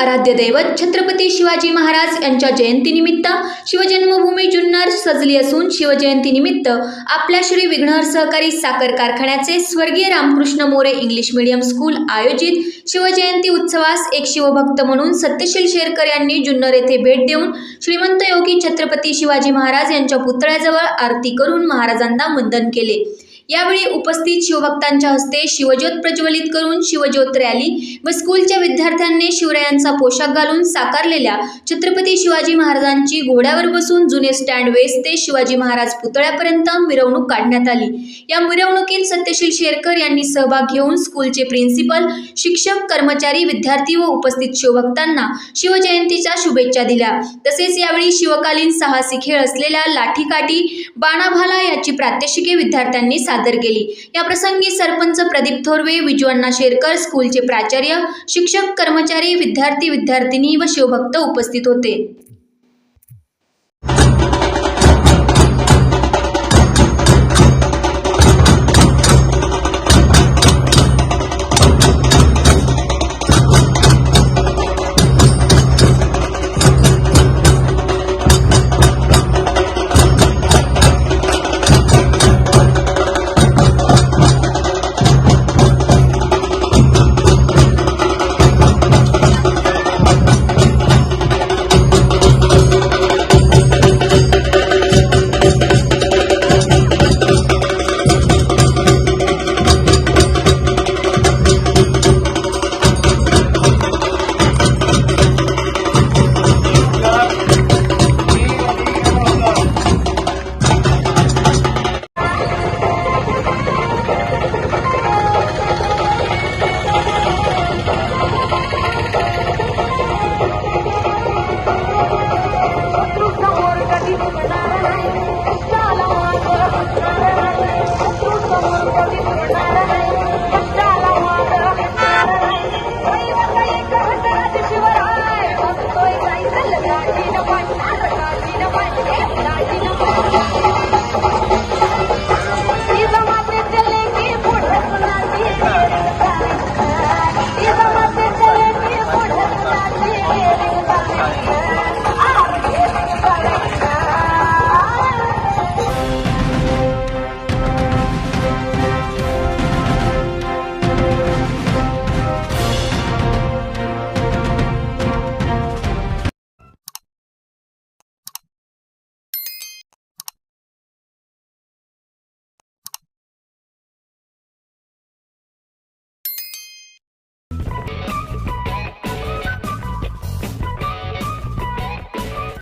आराध्य दैवत छत्रपती शिवाजी महाराज यांच्या जयंतीनिमित्त शिवजन्मभूमी जुन्नर सजली असून शिवजयंतीनिमित्त आपल्या श्री विघ्नहर सहकारी साखर कारखान्याचे स्वर्गीय Ramkrishna More English medium school आयोजित शिवजयंती उत्सवास एक शिवभक्त म्हणून सत्यशील शेरकर यांनी जुन्नर येथे भेट देऊन श्रीमंत योगी छत्रपती शिवाजी महाराज यांच्या पुतळ्याजवळ आरती करून महाराजांना वंदन केले. यावेळी उपस्थित शिवभक्तांच्या हस्ते शिवज्योत प्रज्वलित करून शिवज्योत रॅली व स्कूलच्या विद्यार्थ्यांनी शिवरायांचा पोशाख घालून साकारलेल्या छत्रपती शिवाजी महाराजांची घोड्यावर बसून जुने स्टँड वेस्ट ते शिवाजी महाराज पुतळ्यापर्यंत मिरवणूक काढण्यात आली. या मिरवणुकीत सत्यशील शेरकर यांनी सहभाग घेऊन स्कूलचे प्रिन्सिपल शिक्षक कर्मचारी विद्यार्थी व उपस्थित शिवभक्तांना शिवजयंतीच्या शुभेच्छा दिल्या. तसेच यावेळी शिवकालीन साहसी खेळ असलेल्या लाठीकाठी बाणाभाला याची प्रात्यक्षिके विद्यार्थ्यांनी सादर केली. या प्रसंगी सरपंच प्रदीप थोरवे विजू शेरकर स्कूलचे प्राचार्य शिक्षक कर्मचारी विद्यार्थी विद्यार्थिनी व शिवभक्त उपस्थित होते.